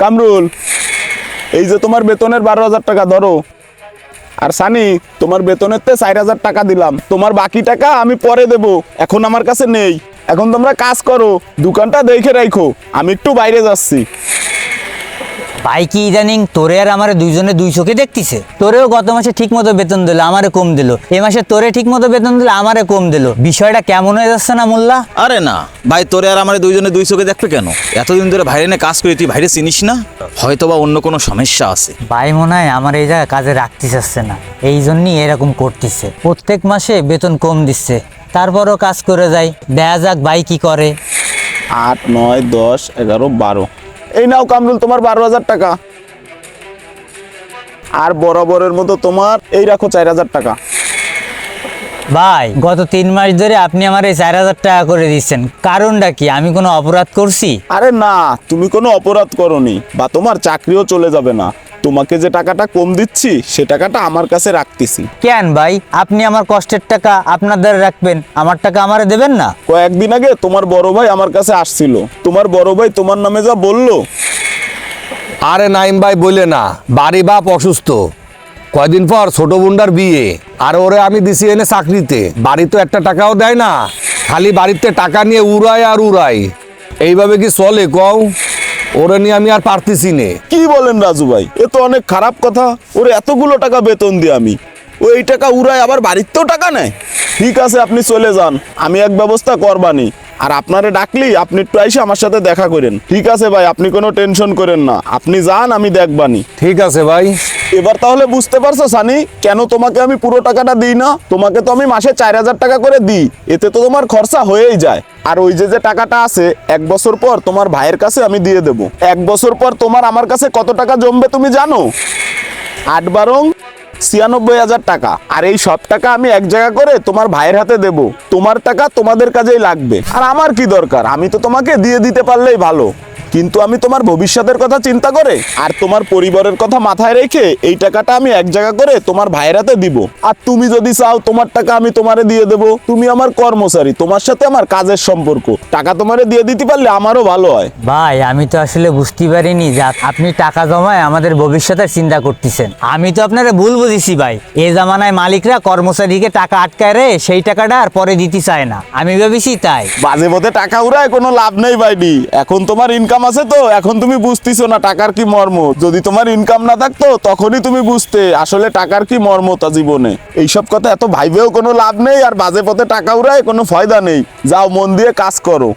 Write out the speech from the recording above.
কামরুল, এই যে তোমার বেতনের বারো হাজার টাকা ধরো। আর সানি, তোমার বেতনের তে চার হাজার টাকা দিলাম। তোমার বাকি টাকা আমি পরে দেব, এখন আমার কাছে নেই। এখন তোমরা কাজ করো, দোকানটা দেখে রাখো আমি একটু বাইরে যাচ্ছি। ভাই কি ইদানিং? তোরে আর আমার দুইজনে দুই চোখে দেখতিছে। তোরেও গত মাসে ঠিক মতো বেতন দিল আমারে কম দিল। এ মাসে তোরে ঠিক মতো বেতন দিল আমারে কম দিল। বিষয়টা কেমন হয়ে যাচ্ছে না মোল্লা? আরে না ভাই তোরে আর আমার দুইজনে দুই চোখে দেখবে কেন? এতদিন ধরে ভাইরে কাজ করি তুই ভাইরে চিনিস না? হয়তো বা অন্য কোনো সমস্যা আছে। ভাই মনে হয় আমার এই জায়গায় কাজে রাখতে চাচ্ছে না। এই জন্যই এরকম করতেছে। প্রত্যেক মাসে বেতন কম দিচ্ছে। তারপরও কাজ করে যাই। দেখা যাক ভাই কি করে। আট নয় দশ এগারো বারো। এই নাও কামরুল তোমার বারো হাজার টাকা। আর বরাবরের মতো তোমার এই রাখো চার হাজার টাকা। ভাই গত তিন মাস ধরে আপনি আমার এই চার হাজার টাকা করে দিচ্ছেন। কারণটা কি? আমি কোনো অপরাধ করছি? আরে না তুমি কোনো অপরাধ করনি বা তোমার চাকরিও চলে যাবে না। তোমাকে যে টাকাটা কম দিচ্ছি সে টাকাটা আমার কাছে রাখতেছি। কেন ভাই? আপনি আমার কষ্টের টাকা আপনাদের রাখবেন আমার টাকা আমারে দেবেন না? কয়েকদিন আগে তোমার বড় ভাই আমার কাছে আসছিল। তোমার বড় ভাই তোমার নামে যা বলল। আরে নাইম ভাই বলে না বাড়ি বাপ অসুস্থ। কয়দিন পর ছোট বুন্ডার বিয়ে। আর ওরে আমি দিছি এনে চাকরিতে। বাড়ি তো একটা টাকাও দেয় না। খালি বাড়িতে টাকা নিয়ে উড়ায় আর উড়াই এইভাবে কি চলে কও? ওরে নিয়ে আমি আর পারতেছি নে। কি বলেন রাজু ভাই? এ তো অনেক খারাপ কথা। ওরে এতগুলো টাকা বেতন দিই আমি। ও এই টাকা উড়ায় আবার বাড়িতেও টাকা নেয়? ঠিক আছে আপনি চলে যান। আমি এক ব্যবস্থা করবানি। আর আপনারে ডাকলি আপনি একটু আইসে আমার সাথে দেখা করেন। ঠিক আছে ভাই আপনি কোনো টেনশন করেন না। আপনি যান আমি দেখবানি। ঠিক আছে ভাই। এবার তাহলে বুঝতে পারছ, সানি, কেন তোমাকে আমি পুরো টাকাটা দিই না? তোমাকে তো আমি মাসে চার হাজার টাকা করে দিই। এতে তো তোমার খরচা হয়েই যায়। আর ওই যে যে টাকাটা আছে, এক বছর পর তোমার ভাইয়ের কাছে আমি দিয়ে দেবো। এক বছর পর তোমার আমার কাছে কত টাকা জমবে তুমি জানো? আট বারং ছিয়ানব্বই হাজার টাকা। আর এই সব টাকা আমি এক জায়গা করে তোমার ভাইয়ের হাতে দেব। তোমার টাকা তোমাদের কাজেই লাগবে। আর আমার কি দরকার? আমি তো তোমাকে দিয়ে দিতে পারলেই ভালো। কিন্তু আমি তোমার ভবিষ্যতের কথা চিন্তা করে আর তোমার পরিবারের কথা মাথায় রেখে এই টাকাটা আমি এক জায়গা করে তোমার ভাইয়ের হাতে দিব। আর তুমি যদি চাও তোমার টাকা আমি তোমারে দিয়ে দেব। তুমি আমার কর্মচারী তোমার সাথে আমার কাজের সম্পর্ক। টাকা তোমারে দিয়ে দিতে পারলে আমারও ভালো হয়। ভাই আমি তো আসলে বুঝতে পারিনি যে আপনি টাকা জমায় আমাদের ভবিষ্যতের চিন্তা করতেছেন। আমি তো আপনারা ভুল বুঝেছি ভাই। এ জামানায় মালিকরা কর্মচারীকে টাকা আটকায় রে সেই টাকাটা আর পরে দিতে চায় না। আমি ভেবেছি তাই। বাজে পথে টাকা উড়ায় কোনো লাভ নেই বাইডি এখন তোমার ইনকাম আছে তো, এখন তুমি বুঝতেছো না টাকার কি মর্ম। যদি তোমার ইনকাম না থাকতো, তখনই তুমি বুঝতে আসলে টাকার কি মর্ম তা জীবনে। এইসব কথা এত ভাইবেও কোনো লাভ নেই, আর বাজে পথে টাকা উড়ায় কোনো ফয়দা নেই। যাও মন দিয়ে কাজ করো।